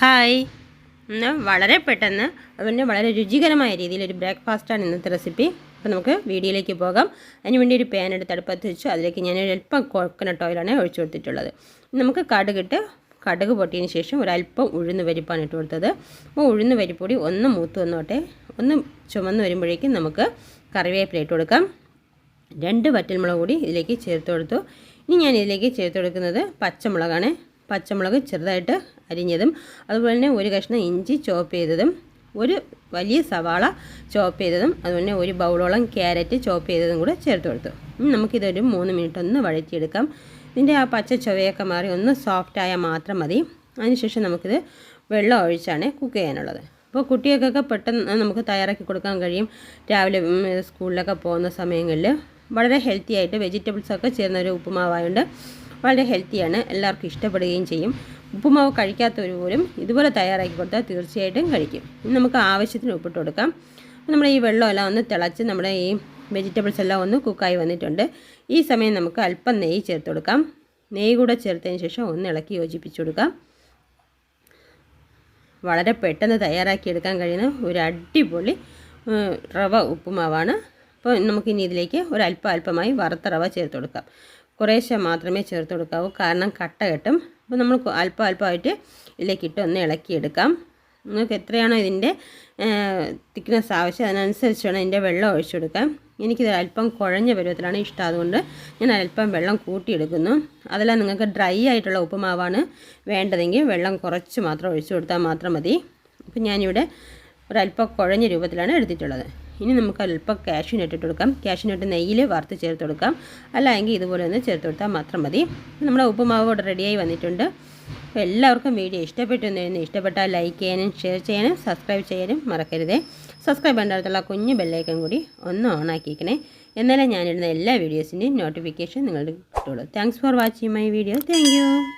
Hi. ഇന്ന് വളരെ പെട്ടെന്ന് അതുപോലെ വളരെ രുചികരമായ രീതിയിൽ ഒരു ബ്രേക്ക്ഫാസ്റ്റാണ് ഇന്നത്തെ റെസിപ്പി. അപ്പോൾ നമുക്ക് വീഡിയോയിലേക്ക് പോകാം. അതിന് വേണ്ടി ഒരു പാൻ എടുത്ത് അടുപ്പത്ത് വെച്ചു. അതിലേക്ക് ഞാൻ ഒരു അല്പം കോക്കനട്ട് ഓയിലാണ് ഒഴിച്ചു കൊടുത്തിട്ടുള്ളത്. നമുക്ക് കടുകിട്ട് കടുക് പൊട്ടിയതിന് ശേഷം ഒരല്പം ഉഴുന്ന് പരിപ്പാണ് ഇട്ട് കൊടുത്തത്. അപ്പോൾ ഉഴുന്ന് പരിപ്പൊടി ഒന്ന് മൂത്ത് വന്നോട്ടെ. ഒന്ന് ചുമന്ന് വരുമ്പോഴേക്കും നമുക്ക് കറിവേപ്പില ഇട്ട് കൊടുക്കാം. രണ്ട് വറ്റൽമുളക് കൂടി ഇതിലേക്ക് ചേർത്ത് കൊടുത്തു. ഇനി ഞാൻ ഇതിലേക്ക് ചേർത്ത് കൊടുക്കുന്നത് പച്ചമുളകാണ്. പച്ചമുളക് ചെറുതായിട്ട് അരിഞ്ഞതും അതുപോലെ തന്നെ ഒരു കഷ്ണം ഇഞ്ചി ചോപ്പ് ചെയ്തതും ഒരു വലിയ സവാള ചോപ്പ് ചെയ്തതും അതുപോലെ ഒരു ബൗളോളം ക്യാരറ്റ് ചോപ്പ് ചെയ്തതും കൂടെ ചേർത്ത് കൊടുത്തു. നമുക്കിതൊരു മൂന്ന് മിനിറ്റ് ഒന്ന് വഴറ്റിയെടുക്കാം. ഇതിന്റെ ആ പച്ച ചൊവയൊക്കെ മാറി ഒന്ന് സോഫ്റ്റ് ആയാൽ മാത്രം മതി. അതിനുശേഷം നമുക്കിത് വെള്ളം ഒഴിച്ചാണ് കുക്ക് ചെയ്യാനുള്ളത്. അപ്പോൾ കുട്ടികൾക്കൊക്കെ പെട്ടെന്ന് നമുക്ക് തയ്യാറാക്കി കൊടുക്കാൻ കഴിയും. രാവിലെ സ്കൂളിലൊക്കെ പോകുന്ന സമയങ്ങളിൽ വളരെ ഹെൽത്തി ആയിട്ട് വെജിറ്റബിൾസ് ഒക്കെ ചേർന്ന ഒരു ഉപ്പുമാവായതുകൊണ്ട് വളരെ ഹെൽത്തിയാണ് എല്ലാവർക്കും ഇഷ്ടപ്പെടുകയും ചെയ്യും. ഉപ്പുമാവ് കഴിക്കാത്തവർ പോലും ഇതുപോലെ തയ്യാറാക്കി കൊടുത്താൽ തീർച്ചയായിട്ടും കഴിക്കും. നമുക്ക് ആവശ്യത്തിന് ഉപ്പിട്ട് കൊടുക്കാം. നമ്മുടെ ഈ വെള്ളമെല്ലാം ഒന്ന് തിളച്ച് നമ്മുടെ ഈ വെജിറ്റബിൾസ് എല്ലാം ഒന്ന് കുക്കായി വന്നിട്ടുണ്ട്. ഈ സമയം നമുക്ക് അല്പം നെയ്യ് ചേർത്ത് കൊടുക്കാം. നെയ്യ് കൂടെ ചേർത്തതിന് ശേഷം ഒന്ന് ഇളക്കി യോജിപ്പിച്ചു കൊടുക്കാം. വളരെ പെട്ടെന്ന് തയ്യാറാക്കിയെടുക്കാൻ കഴിയുന്ന ഒരു അടിപൊളി റവ ഉപ്പുമാവാണ്. അപ്പോൾ നമുക്കിനി ഇതിലേക്ക് ഒരു അല്പം അല്പമായി വറുത്ത റവ ചേർത്ത് കൊടുക്കാം. കുറേശ്ശെ മാത്രമേ ചേർത്ത് കൊടുക്കാവൂ. കാരണം കട്ട കെട്ടും. അപ്പോൾ നമ്മൾ അല്പം അല്പമായിട്ട് ഇതിലേക്ക് ഇട്ട് ഒന്ന് ഇളക്കിയെടുക്കാം. നിങ്ങൾക്ക് എത്രയാണോ ഇതിന്റെ തിക്നെസ് ആവശ്യം അതിനനുസരിച്ച് വേണം ഇതിന്റെ വെള്ളം ഒഴിച്ചു കൊടുക്കാം എനിക്കിത് അല്പം കുഴഞ്ഞ പരുവത്തിലാണ് ഇഷ്ടം. അതുകൊണ്ട് ഞാൻ അല്പം വെള്ളം കൂട്ടിയെടുക്കുന്നു. അതല്ല നിങ്ങൾക്ക് ഡ്രൈ ആയിട്ടുള്ള ഉപ്പുമാവാണ് വേണ്ടതെങ്കിൽ വെള്ളം കുറച്ച് മാത്രം ഒഴിച്ചു കൊടുത്താൽ മാത്രം മതി. അപ്പം ഞാനിവിടെ ഒരല്പം കുഴഞ്ഞ രൂപത്തിലാണ് എടുത്തിട്ടുള്ളത്. ഇനി നമുക്ക് അല്പം കാഷ്യൂ നട്ട് കൊടുക്കാം. കാഷ്യൂ നട്ട് നെയ്യിൽ വറുത്ത് ചേർത്ത് കൊടുക്കാം. അല്ല എങ്കിൽ ഇതുപോലെ ഒന്ന് ചേർത്ത് കൊടുത്താൽ മാത്രം മതി. നമ്മുടെ ഉപ്പുമാവ് ഇവിടെ റെഡിയായി വന്നിട്ടുണ്ട്. അപ്പോൾ എല്ലാവർക്കും വീഡിയോ ഇഷ്ടപ്പെട്ടു എന്ന് വരുന്നു ഇഷ്ടപ്പെട്ടാൽ ലൈക്ക് ചെയ്യാനും ഷെയർ ചെയ്യാനും സബ്സ്ക്രൈബ് ചെയ്യാനും മറക്കരുതേ. സബ്സ്ക്രൈബ് ചെയ്യേണ്ട അടുത്തുള്ള കുഞ്ഞു ബെല്ലൈക്കൻ കൂടി ഒന്ന് ഓൺ ആക്കിയിരിക്കണേ എന്നാലേ ഞാനിടുന്ന എല്ലാ വീഡിയോസിന്റെയും നോട്ടിഫിക്കേഷൻ നിങ്ങളുടെ കിട്ടുള്ളൂ. Thanks for watching my video thank